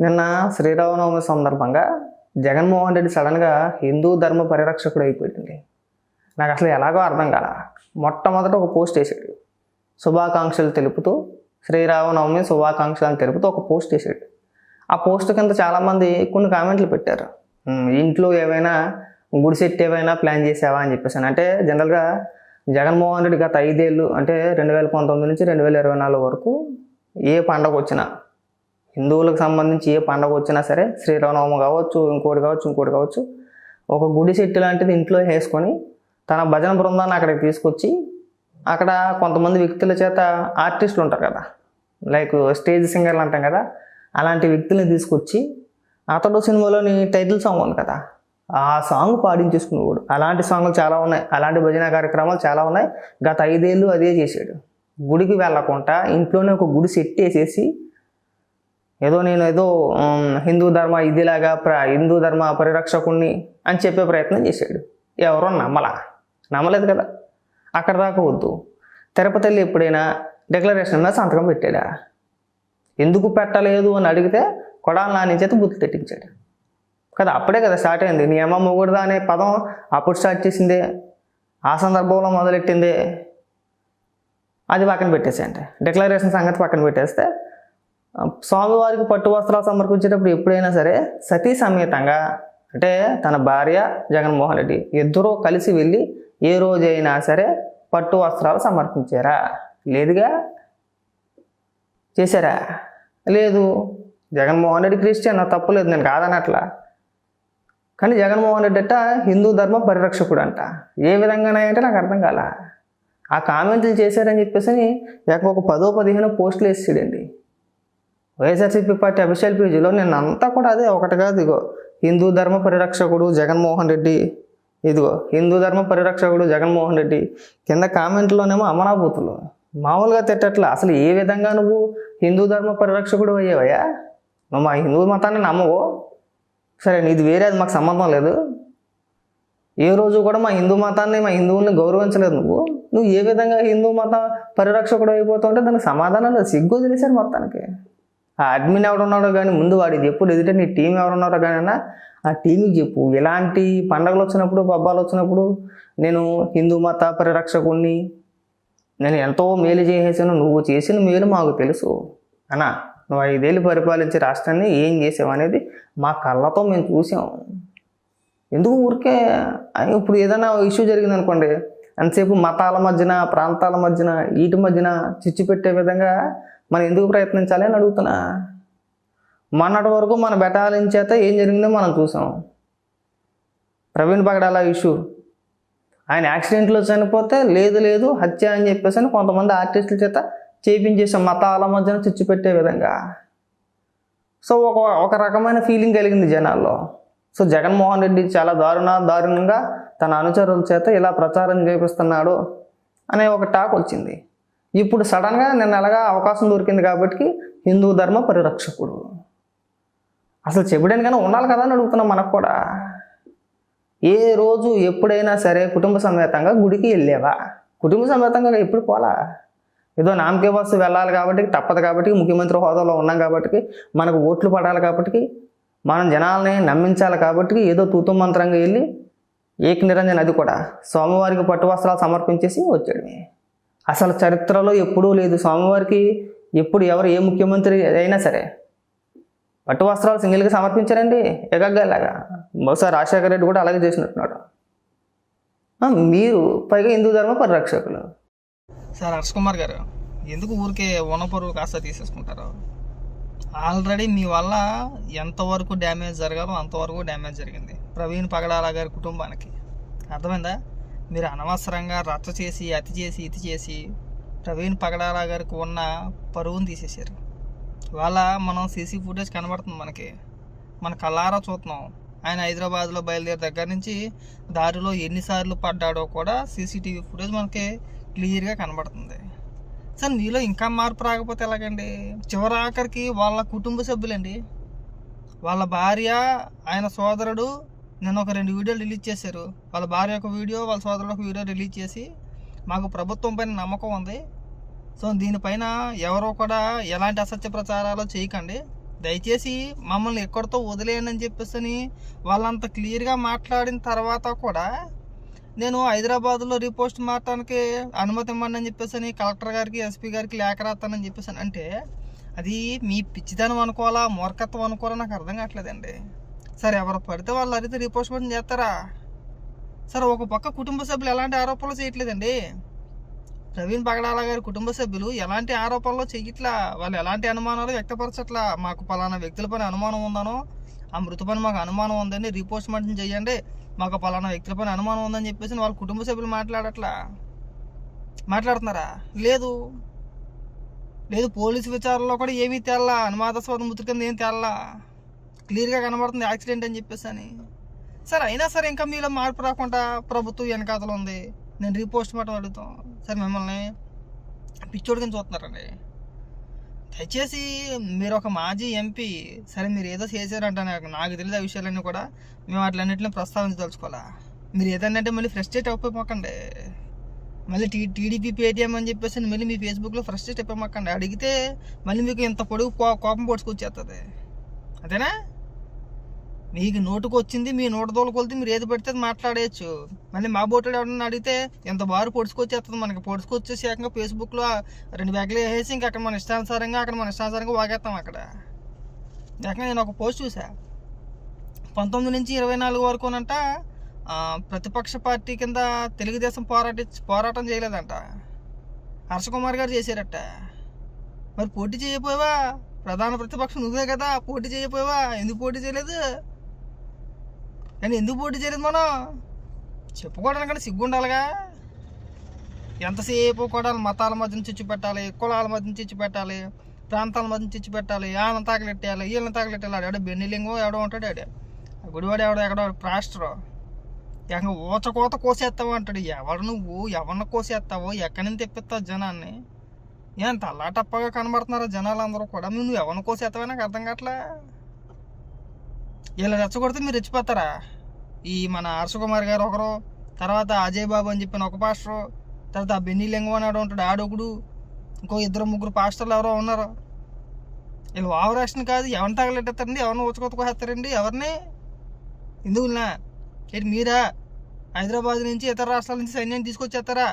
నిన్న శ్రీరామనవమి సందర్భంగా జగన్మోహన్ రెడ్డి సడన్గా హిందూ ధర్మ పరిరక్షకుడు అయిపోయింది. నాకు అసలు ఎలాగో అర్థం కాల. మొట్టమొదట ఒక పోస్ట్ వేసాడు. శుభాకాంక్షలు తెలుపుతూ శ్రీరామనవమి శుభాకాంక్షలు అని తెలుపుతూ ఒక పోస్ట్ వేసాడు. ఆ పోస్ట్ కింద చాలామంది కొన్ని కామెంట్లు పెట్టారు. ఇంట్లో ఏమైనా గుడి సెట్ ఏమైనా ప్లాన్ చేసావా? అని చెప్పేసి అంటే జనరల్గా జగన్మోహన్ రెడ్డి గత ఐదేళ్ళు అంటే రెండు వేల పంతొమ్మిది నుంచి రెండు వేల ఇరవై నాలుగు వరకు ఏ పండగ వచ్చినా హిందువులకు సంబంధించి ఏ పండగ వచ్చినా సరే శ్రీరామనవమి కావచ్చు ఇంకోటి కావచ్చు ఇంకోటి కావచ్చు ఒక గుడి సెట్టు లాంటిది ఇంట్లో వేసుకొని తన భజన బృందాన్ని అక్కడికి తీసుకొచ్చి అక్కడ కొంతమంది వ్యక్తుల చేత ఆర్టిస్టులు ఉంటారు కదా. లైక్ స్టేజ్ సింగర్లు అంటాం కదా. అలాంటి వ్యక్తుల్ని తీసుకొచ్చి అతడు సినిమాలోని టైటిల్ సాంగ్ ఉంది కదా. ఆ సాంగ్ పాడించేసుకునేవాడు అలాంటి సాంగ్లు చాలా ఉన్నాయి. అలాంటి భజన కార్యక్రమాలు చాలా ఉన్నాయి. గత ఐదేళ్ళు అదే చేశాడు. గుడికి వెళ్ళకుండా ఇంట్లోనే ఒక గుడి సెట్ వేసేసి ఏదో నేను ఏదో హిందూ ధర్మ ఇదిలాగా ప్ర హిందూ ధర్మ పరిరక్షకుణ్ణి అని చెప్పే ప్రయత్నం చేశాడు. ఎవరో నమ్మలా. నమ్మలేదు కదా. అక్కడ దాకా వద్దు. తిరుపతి వెళ్ళి ఎప్పుడైనా డిక్లరేషన్ మీద సంతకం పెట్టాడా? ఎందుకు పెట్టలేదు అని అడిగితే కొడాల నాని చేత బుద్ధి తెట్టించాడు కదా అప్పుడే కదా స్టార్ట్ అయింది. నియమ మొగుడుదా అనే పదం అప్పుడు స్టార్ట్ చేసిందే. ఆ సందర్భంలో మొదలెట్టిందే? అది పక్కన పెట్టేసేయండి. డిక్లరేషన్ సంగతి పక్కన పెట్టేస్తే స్వామివారికి పట్టు వస్త్రాలు సమర్పించేటప్పుడు ఎప్పుడైనా సరే సతీ సమేతంగా అంటే తన భార్య జగన్మోహన్ రెడ్డి ఇద్దరూ కలిసి వెళ్ళి ఏ రోజైనా సరే పట్టు వస్త్రాలు సమర్పించారా? లేదుగా? చేశారా? లేదు. జగన్మోహన్ రెడ్డి క్రిస్టియన్? తప్పులేదు నేను కాదనట్లా. కానీ జగన్మోహన్ రెడ్డి అట్ట హిందూ ధర్మ పరిరక్షకుడు అంట ఏ విధంగానంటే నాకు అర్థం కాల? ఆ కామెంట్లు చేశారని చెప్పేసి ఒక పదో పదిహేను పోస్టులు వేసాడండి వైఎస్ఆర్సీపీ పార్టీ అఫీషియల్ పేజీలో నేను అంతా కూడా అదే ఒకటి కాదు ఇగో. హిందూ ధర్మ పరిరక్షకుడు జగన్మోహన్ రెడ్డి. ఇదిగో హిందూ ధర్మ పరిరక్షకుడు జగన్మోహన్ రెడ్డి. కింద కామెంట్లోనేమో అమరాబూతులు మామూలుగా తిట్టట్లా. అసలు ఏ విధంగా నువ్వు హిందూ ధర్మ పరిరక్షకుడు అయ్యావయ్యా? నువ్వు మా హిందూ మతాన్ని నమ్మవు. సరే నీది వేరే అది మాకు సంబంధం లేదు. ఏ రోజు కూడా మా హిందూ మతాన్ని మా హిందువుల్ని గౌరవించలేదు నువ్వు. నువ్వు ఏ విధంగా హిందూ మత పరిరక్షకుడు అయిపోతుంటే దానికి సమాధానం లేదు. సిగ్గు తెలిసారు మొత్తానికి. ఆ అడ్మిన్ ఎవడున్నాడో కానీ ముందు వాడికి చెప్పు ఎదుట నీ టీం ఎవరున్నారో కానీ అన్నా ఆ టీంకి చెప్పు. ఇలాంటి పండగలు వచ్చినప్పుడు పబ్బాలు వచ్చినప్పుడు నేను హిందూ మత పరిరక్షకుణ్ణి నేను ఎంతో మేలు చేసేసాను నువ్వు చేసిన మేలు మాకు తెలుసు. అన్నా నువ్వు ఐదేళ్ళు పరిపాలించే రాష్ట్రాన్ని ఏం చేసావు అనేది మా కళ్ళతో మేము చూసాం. ఎందుకు ఊరికే ఇప్పుడు ఏదైనా ఇష్యూ జరిగింది అనుకోండి ఎంతసేపు మతాల మధ్యన ప్రాంతాల మధ్యన వీటి మధ్యన చిచ్చు పెట్టే విధంగా మనం ఎందుకు ప్రయత్నించాలి అని అడుగుతున్నా. మొన్నటి వరకు మన బెటాలియన్ చేత ఏం జరిగిందో మనం చూసాం. ప్రవీణ్ పగడాల ఇష్యూ. ఆయన యాక్సిడెంట్లో చనిపోతే లేదు లేదు హత్య అని చెప్పేసి అని కొంతమంది ఆర్టిస్టుల చేత చేపించేసాం మతాల మధ్యన చిచ్చు పెట్టే విధంగా. సో ఒక ఒక రకమైన ఫీలింగ్ కలిగింది జనాల్లో. సో జగన్మోహన్ రెడ్డి చాలా దారుణ దారుణంగా తన అనుచరుల చేత ఇలా ప్రచారం చేపిస్తున్నాడు అనే ఒక టాక్ వచ్చింది. ఇప్పుడు సడన్గా నేను ఎలాగా అవకాశం దొరికింది కాబట్టి హిందూ ధర్మ పరిరక్షకుడు. అసలు చెప్పడానికైనా ఉండాలి కదా అని అడుగుతున్నాం మనకు కూడా. ఏ రోజు ఎప్పుడైనా సరే కుటుంబ సమేతంగా గుడికి వెళ్ళేవా? కుటుంబ సమేతంగా ఎప్పుడు పోలా? ఏదో నామకే బస్సు వెళ్ళాలి కాబట్టి తప్పదు కాబట్టి ముఖ్యమంత్రి హోదాలో ఉన్నాం కాబట్టి మనకు ఓట్లు పడాలి కాబట్టి మనం జనాల్ని నమ్మించాలి కాబట్టి ఏదో తూతు మంత్రంగా వెళ్ళి ఏక నిరంజన్ అది కూడా. స్వామివారికి పట్టు వస్త్రాలు సమర్పించేసి వచ్చాడు. అసలు చరిత్రలో ఎప్పుడూ లేదు. స్వామివారికి ఎప్పుడు ఎవరు ఏ ముఖ్యమంత్రి అయినా సరే. పట్టు వస్త్రాలు సింగిల్గా సమర్పించారండి ఎగగ్గలాగా బహుశా రాజశేఖర రెడ్డి కూడా అలాగే చేసినట్టున్నాడు. మీరు పైగా హిందూ ధర్మ పరిరక్షకులు. సార్ హర్ష్ కుమార్ గారు ఎందుకు ఊరికే వనపరువు కాస్త తీసేసుకుంటారు? ఆల్రెడీ మీ వల్ల ఎంతవరకు డ్యామేజ్ జరగాలో అంతవరకు డ్యామేజ్ జరిగింది. ప్రవీణ్ పగడాల గారి కుటుంబానికి. అర్థమైందా? మీరు అనవసరంగా రచ్చ చేసి అతి చేసి ఇతి చేసి ప్రవీణ్ పగడాల గారికి ఉన్న పరువును తీసేశారు. ఇవాళ మనం సీసీ ఫుటేజ్ కనబడుతుంది మనకి. మన కళ్ళారా చూస్తున్నాం. ఆయన హైదరాబాద్లో బయలుదేరి దగ్గర నుంచి దారిలో ఎన్నిసార్లు పడ్డాడో కూడా సీసీటీవీ ఫుటేజ్ మనకి క్లియర్గా కనబడుతుంది. సార్ మీలో ఇంకా మార్పు రాకపోతే ఎలాగండి? చివరి ఆఖరికి వాళ్ళ కుటుంబ సభ్యులండి. వాళ్ళ భార్య ఆయన సోదరుడు నేను ఒక రెండు వీడియోలు రిలీజ్ చేశారు. వాళ్ళ భార్య ఒక వీడియో వాళ్ళ సోదరుడు ఒక వీడియో రిలీజ్ చేసి మాకు ప్రభుత్వం పైన నమ్మకం ఉంది. సో దీనిపైన ఎవరో కూడా ఎలాంటి అసత్య ప్రచారాలు చేయకండి. దయచేసి మమ్మల్ని ఎక్కడితో వదిలేయండి అని చెప్పేసి అని వాళ్ళంత క్లియర్గా మాట్లాడిన తర్వాత కూడా నేను హైదరాబాద్లో రిపోస్ట్ మారటానికి అనుమతి ఇవ్వండి అని చెప్పేసి అని కలెక్టర్ గారికి ఎస్పీ గారికి లేఖ రాస్తానని చెప్పేసి అంటే అది మీ పిచ్చిదనం అనుకోవాలా మూర్ఖత్వం అనుకోవాలా నాకు అర్థం కావట్లేదండి. సార్ ఎవరు పడితే వాళ్ళు అడిగితే రిపోర్ట్మెంట్ చేస్తారా? సార్ ఒక పక్క కుటుంబ సభ్యులు ఎలాంటి ఆరోపణలు చేయట్లేదండి. ప్రవీణ్ పగడాల గారి కుటుంబ సభ్యులు ఎలాంటి ఆరోపణలు చెయ్యట్లా వాళ్ళు ఎలాంటి అనుమానాలు వ్యక్తపరచట్లా? మాకు పలానా వ్యక్తుల పైన అనుమానం ఉందనో ఆ మృతి పని మాకు అనుమానం ఉందని రిపోర్ట్మెంట్ చేయండి. మాకు పలానా వ్యక్తుల పైన అనుమానం ఉందని చెప్పేసి వాళ్ళ కుటుంబ సభ్యులు మాట్లాడట్లా? మాట్లాడుతున్నారా? లేదు. లేదు పోలీసు విచారణలో కూడా ఏమీ తేల్లా అనుమానాస్పద మృతి కింద ఏం తేల్లా క్లియర్గా కనబడుతుంది యాక్సిడెంట్ అని చెప్పేసి అని. సరే అయినా సరే ఇంకా మీలో మార్పు రాకుండా ప్రభుత్వం వెనకాతలు ఉంది. నేను రీపోస్ట్ మార్టం అడుగుతాం. సరే మిమ్మల్ని పిచ్చోడి కింద చూస్తున్నారండి. దయచేసి మీరు ఒక మాజీ ఎంపీ సరే మీరు ఏదో చేశారంట నాకు నాకు తెలియదు ఆ విషయాలన్నీ కూడా. మేము అట్లన్నింటిని ప్రస్తావించదలుచుకోవాలా మీరు ఏదన్నంటే మళ్ళీ ఫ్రస్ట్రేట్ అయిపోయిపోకండి మళ్ళీ టీ టీడీపీ పేటీఎం అని చెప్పేసి మళ్ళీ మీ ఫేస్బుక్లో ఫ్రస్ట్రేట్ అయిపోయిపోకండి అడిగితే మళ్ళీ మీకు ఇంత పొడుగు కో కోపం పొడుచుకొచ్చేస్తుంది అదేనా? మీకు నోటుకు వచ్చింది మీ నోటు తోలుకొలితే మీరు ఏది పెడితే అది మాట్లాడేయచ్చు. మళ్ళీ మా బోటోడు ఎవరన్నా అడిగితే ఎంత బారు పొడుచుకొచ్చేస్తుంది మనకి. పొడుచుకొచ్చేసాక ఫేస్బుక్లో రెండు బ్యాగులు వేసేసి ఇంకా అక్కడ మన ఇష్టానుసారంగా అక్కడ మన ఇష్టానుసారంగా వాగేస్తాం అక్కడ. ఏకంగా నేను ఒక పోస్ట్ చూసా పంతొమ్మిది నుంచి ఇరవై నాలుగు వరకునంట అనంట ప్రతిపక్ష పార్టీ కింద తెలుగుదేశం పోరాటి పోరాటం చేయలేదంట. హర్షకుమార్ గారు చేశారట. మరి పోటీ చేయకపోయావా ప్రధాన ప్రతిపక్షం నువ్వే కదా పోటీ చేయకపోయావా ఎందుకు పోటీ చేయలేదు? నేను ఎందుకు పోటీ చేయలేదు మనం? చెప్పుకోవడానికంటే సిగ్గు ఉండాలిగా ఎంతసేపు కూడా మతాల మధ్యన చిచ్చు పెట్టాలి కులాల మధ్యన చిచ్చు పెట్టాలి ప్రాంతాల మధ్యన చిచ్చు పెట్టాలి వాళ్ళని తాకలెట్టాలి వీళ్ళని తాకలెట్టాలి ఆడ బెన్నిలింగో ఎవడో ఉంటాడు ఆడ. ఆ గుడివాడు ఎవడో ఎక్కడో ప్రాస్టరో ఇంకా ఊచకోత కోసేస్తావు అంటాడు. ఎవరు నువ్వు? ఎవరిని కోసేస్తావో? ఎక్కడి నుంచి తెప్పిస్తావు జనాన్ని? ఏం తల్లాటప్పగా కనబడుతున్నారా జనాలు అందరూ కూడా? నువ్వు ఎవరిని కోసేస్తావో నాకు అర్థం కావట్లే. ఇలా రెచ్చగొడితే మీరు రెచ్చిపోతారా? ఈ మన హర్షకుమార్ గారు ఒకరు తర్వాత అజయ్ బాబు అని చెప్పిన ఒక పాస్టరు తర్వాత ఆ బెన్నీ లింగం ఉంటాడు ఆడొకడు ఇంకో ఇద్దరు ముగ్గురు పాస్టర్లు ఎవరో ఉన్నారు. వీళ్ళు ఓవరాక్షన్ కాదు ఎవరిని తగలెట్టేస్తారండి ఎవరిని ఊచకొత్తకొస్తారండి ఎవరిని? ఎందుకున్నా ఏంటి మీరా? హైదరాబాద్ నుంచి ఇతర రాష్ట్రాల నుంచి సైన్యాన్ని తీసుకొచ్చేస్తారా?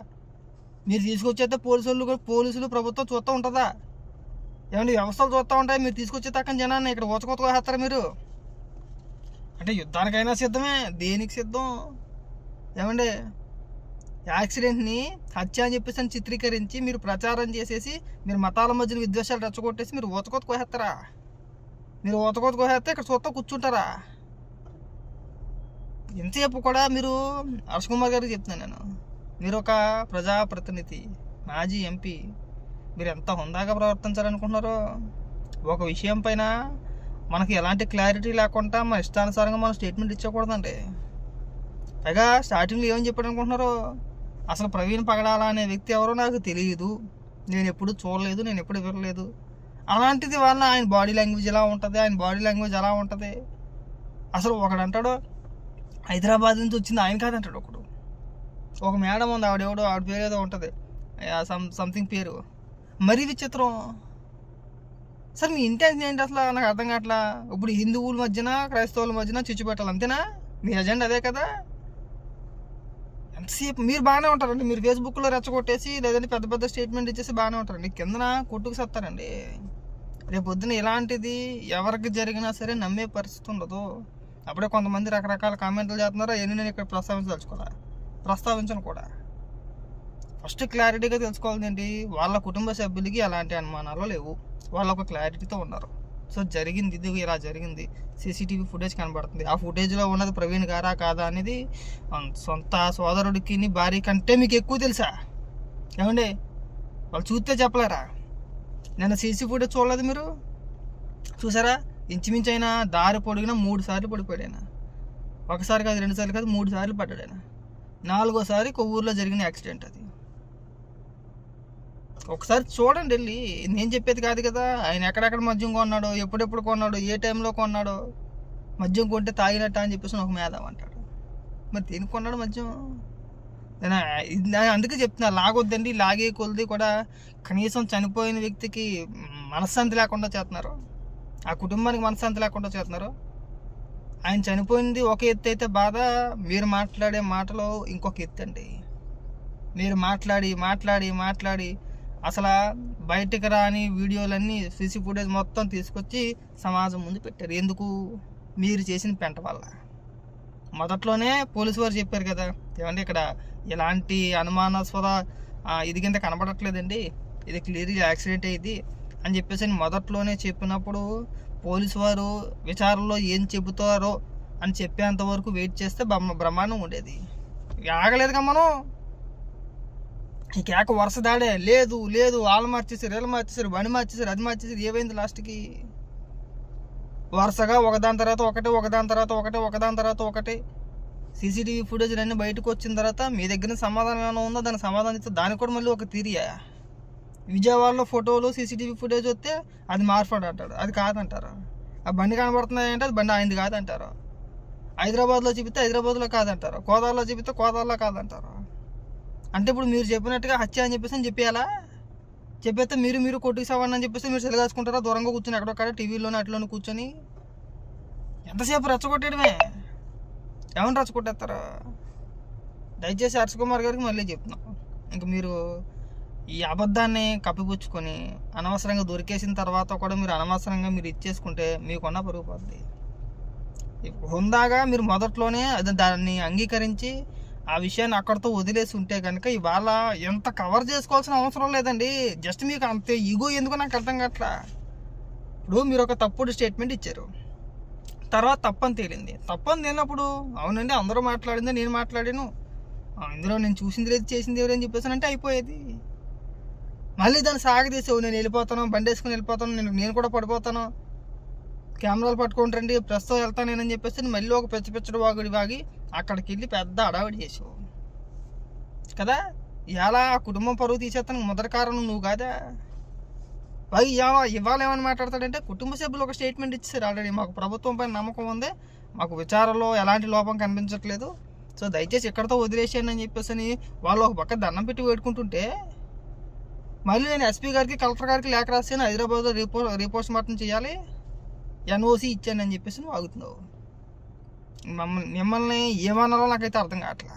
మీరు తీసుకొచ్చేస్తే పోలీసులు కూడా పోలీసులు ప్రభుత్వం చూస్తూ ఉంటుందా? ఏమంటే వ్యవస్థలు చూస్తూ ఉంటాయి మీరు తీసుకొచ్చే తక్కని జనాన్ని ఇక్కడ ఊచకొత్తగా మీరు? అంటే యుద్ధానికైనా సిద్ధమే దేనికి సిద్ధం? ఏమండి? యాక్సిడెంట్ని హత్య అని చెప్పేసి అని చిత్రీకరించి మీరు ప్రచారం చేసేసి మీరు మతాల మధ్యన విద్వేషాలు రెచ్చగొట్టేసి మీరు ఊతకోత కోసేస్తారా? మీరు ఊతకోత కోసేస్తే ఇక్కడ చూస్తా కూర్చుంటారా? ఎంతసేపు కూడా మీరు హర్ష కుమార్ గారికి చెప్తున్నాను నేను. మీరు ఒక ప్రజాప్రతినిధి మాజీ ఎంపీ. మీరు ఎంత హుందాగా ప్రవర్తించాలనుకుంటున్నారో ఒక విషయం పైన మనకి ఎలాంటి క్లారిటీ లేకుండా మన ఇష్టానుసారంగా మనం స్టేట్మెంట్ ఇచ్చకూడదండి పైగా స్టార్టింగ్లో ఏమని చెప్పాడు అనుకుంటున్నారు అసలు ప్రవీణ్ పగడాల అనే వ్యక్తి ఎవరో నాకు తెలియదు. నేను ఎప్పుడు చూడలేదు నేను ఎప్పుడు వినలేదు. అలాంటిది వలన ఆయన బాడీ లాంగ్వేజ్ ఎలా ఉంటుంది? ఆయన బాడీ లాంగ్వేజ్ ఎలా ఉంటుంది? అసలు ఒకడు అంటాడు హైదరాబాద్ నుంచి వచ్చింది ఆయన కాదంటాడు ఒకడు. ఒక మేడం ఉంది ఆవిడెవడో ఆవిడ పేరు ఏదో ఉంటుంది సమ్ సంథింగ్ పేరు. మరీ విచిత్రం. సార్ మీ ఇంటెన్షన్ ఏంటి అసలు? నాకు అర్థం కావట్లా. ఇప్పుడు హిందువుల మధ్యన క్రైస్తవుల మధ్యన చిచ్చు పెట్టాలి అంతేనా? మీ అజెండా అదే కదా. ఎంతసేపు? మీరు బాగానే ఉంటారండి. మీరు ఫేస్బుక్లో రెచ్చగొట్టేసి లేదంటే పెద్ద పెద్ద స్టేట్మెంట్ ఇచ్చేసి బాగానే ఉంటారండి. కిందన కొట్టుకు సత్తారండి. రేపు పొద్దున ఇలాంటిది ఎవరికి జరిగినా సరే నమ్మే పరిస్థితి ఉండదు. అప్పుడే కొంతమంది రకరకాల కామెంట్లు చేస్తున్నారా? ఎన్ని నేను ఇక్కడ ప్రస్తావించదలుచుకోవాలి? ప్రస్తావించను కూడా. ఫస్ట్ క్లారిటీగా తెలుసుకోవాల్సింది ఏంటి? వాళ్ళ కుటుంబ సభ్యులకి ఎలాంటి అనుమానాలు లేవు. వాళ్ళు ఒక క్లారిటీతో ఉన్నారు. సో జరిగింది ఇది ఇలా జరిగింది. సీసీటీవీ ఫుటేజ్ కనబడుతుంది. ఆ ఫుటేజ్లో ఉన్నది ప్రవీణ్ గారా కాదా అనేది సొంత సోదరుడికి భార్య కంటే మీకు ఎక్కువ తెలుసా? ఏమండి? వాళ్ళు చూస్తే చెప్పలేరా? నేను సీసీ ఫుటేజ్ చూడలేదు మీరు? చూసారా? ఇంచుమించు అయినా దారి పొడిగినా మూడు సార్లు పడిపోయాడు ఆయన ఒకసారి కాదు రెండు సార్లు కాదు మూడు సార్లు పడ్డాడు ఆయన నాలుగోసారి కొవ్వూరులో జరిగిన యాక్సిడెంట్ అది. ఒకసారి చూడండి వెళ్ళి. నేను చెప్పేది కాదు కదా ఆయన ఎక్కడెక్కడ మద్యం కొన్నాడో ఎప్పుడెప్పుడు కొన్నాడో ఏ టైంలో కొన్నాడో మద్యం కొంటే తాగినట్ట అని చెప్పేసి ఒక మేధాం అంటాడు. మరి దేనికి కొన్నాడు మద్యం? నేను అందుకే చెప్తున్నా లాగొద్దండి లాగే కొలిది కూడా కనీసం చనిపోయిన వ్యక్తికి మనశ్శాంతి లేకుండా చేస్తున్నారు. ఆ కుటుంబానికి మనశ్శాంతి లేకుండా చేస్తున్నారు. ఆయన చనిపోయింది ఒక ఎత్తు అయితే బాధ మీరు మాట్లాడే మాటలో ఇంకొక ఎత్తు అండి. మీరు మాట్లాడి మాట్లాడి మాట్లాడి అసలు బయటకు రాని వీడియోలన్నీ సిసి ఫుటేజ్ మొత్తం తీసుకొచ్చి సమాజం ముందు పెట్టారు. ఎందుకు? మీరు చేసిన పెంట వల్ల. మొదట్లోనే పోలీసు వారు చెప్పారు కదా ఏమంటే ఇక్కడ ఎలాంటి అనుమానాస్పద ఇది కింద కనబడట్లేదండి ఇది క్లియర్గా యాక్సిడెంట్ అయ్యింది అని చెప్పేసి అని మొదట్లోనే చెప్పినప్పుడు పోలీసు వారు విచారణలో ఏం చెబుతారో అని చెప్పేంత వరకు వెయిట్ చేస్తే బ్రహ్మ బ్రహ్మాండం ఉండేది. ఆగలేదుగా మనం. ఈ కేక వరుస దాడే. లేదు లేదు వాళ్ళు మార్చేసారు వీళ్ళు మార్చేసారు బండి మార్చేసారు అది మార్చేసారు ఏమైంది లాస్ట్కి? వరుసగా ఒకదాని తర్వాత ఒకటి ఒకదాని తర్వాత ఒకటి ఒకదాని తర్వాత ఒకటి. సీసీటీవీ ఫుటేజ్ అన్నీ బయటకు వచ్చిన తర్వాత మీ దగ్గర సమాధానం ఏమైనా ఉందో? దానికి సమాధానం ఇస్తే దానికి కూడా మళ్ళీ ఒక తీరియా? విజయవాడలో ఫోటోలు సీసీటీవీ ఫుటేజ్ వస్తే అది మార్పాడు అంటాడు అది కాదంటారు. ఆ బండి కనబడుతున్నాయంటే అది బండి ఆయనది కాదంటారు. హైదరాబాద్లో చూపిస్తే హైదరాబాద్లో కాదంటారు. కోదాల్లో చూపిస్తే కోదాల్లో కాదంటారు. అంటే ఇప్పుడు మీరు చెప్పినట్టుగా హత్య అని చెప్పేసి అని చెప్పేయాలా? చెప్పేస్తే మీరు మీరు కొట్టుకు సవాడిని అని చెప్పేసి మీరు సెలగాసుకుంటారా దూరంగా కూర్చొని ఎక్కడొక్కడ టీవీలోనే అట్లోనే కూర్చొని? ఎంతసేపు రచ్చగొట్టేయడమే ఏమని రచ్చగొట్టేస్తారా? దయచేసి హర్ష కుమార్ గారికి మళ్ళీ చెప్తున్నాం. ఇంక మీరు ఈ అబద్ధాన్ని కప్పిపుచ్చుకొని అనవసరంగా దొరికేసిన తర్వాత కూడా మీరు అనవసరంగా మీరు ఇచ్చేసుకుంటే మీకున్న పరుగు పోద్ది. హుందాగా మీరు మొదట్లోనే అది దాన్ని అంగీకరించి ఆ విషయాన్ని అక్కడితో వదిలేసి ఉంటే కనుక ఇవాళ ఎంత కవర్ చేసుకోవాల్సిన అవసరం లేదండి. జస్ట్ మీకు అంతే ఈగో ఎందుకు నాకు అర్థం కావట్లా. ఇప్పుడు మీరు ఒక తప్పుడు స్టేట్మెంట్ ఇచ్చారు. తర్వాత తప్పని తేలింది. తప్పని తేలినప్పుడు అవునండి అందరూ మాట్లాడింది నేను మాట్లాడాను. ఇందులో నేను చూసింది లేదు చేసింది ఎవరని అని చెప్పేసి అంటే అయిపోయేది. మళ్ళీ దాన్ని సాగదీసావు నేను వెళ్ళిపోతాను బండి వేసుకుని వెళ్ళిపోతాను నేను నేను కూడా పడిపోతాను. కెమెరాలు పట్టుకుంటండి ప్రస్తుతం వెళ్తా నేనని చెప్పేసి మళ్ళీ ఒక పెచ్చ పెచ్చడి వాగుడి వాగి అక్కడికి వెళ్ళి పెద్ద అడావిడి చేసావు కదా? ఎలా ఆ కుటుంబం పరువు తీసేస్తానికి మొదటి కారణం నువ్వు కాదా? పై ఇవ్వాలేమని ఇవాళ మాట్లాడతాడంటే కుటుంబ సభ్యులు ఒక స్టేట్మెంట్ ఇచ్చారు ఆల్రెడీ మాకు ప్రభుత్వం పైన నమ్మకం ఉంది. మాకు విచారంలో ఎలాంటి లోపం కనిపించట్లేదు. సో దయచేసి ఇక్కడతో వదిలేసాను అని చెప్పేసి అని వాళ్ళు ఒక పక్క దండం పెట్టి వేడుకుంటుంటే మళ్ళీ నేను ఎస్పీ గారికి కలెక్టర్ గారికి లేఖ రాసాను హైదరాబాద్లో రిపో రిపోర్ట్స్ మాత్రం చేయాలి. ఎన్ఓసి ఇచ్చానని చెప్పేసి నువ్వు ఆగుతున్నావు. మమ్మల్ని మిమ్మల్ని ఏమన్నారో నాకైతే అర్థం కావట్లా.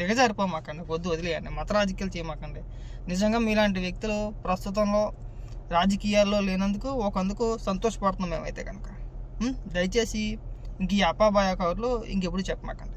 దిగజారిపోమాకండి వద్దు వదిలేయండి మత రాజకీయాలు చేయమాకండి. నిజంగా మీలాంటి వ్యక్తులు ప్రస్తుతంలో రాజకీయాల్లో లేనందుకు ఒకందుకు సంతోషపడుతున్నాం మేమైతే కనుక. దయచేసి ఇంక ఈ అప్పాబాయ కవర్లు ఇంకెప్పుడు చెప్పమాకండి.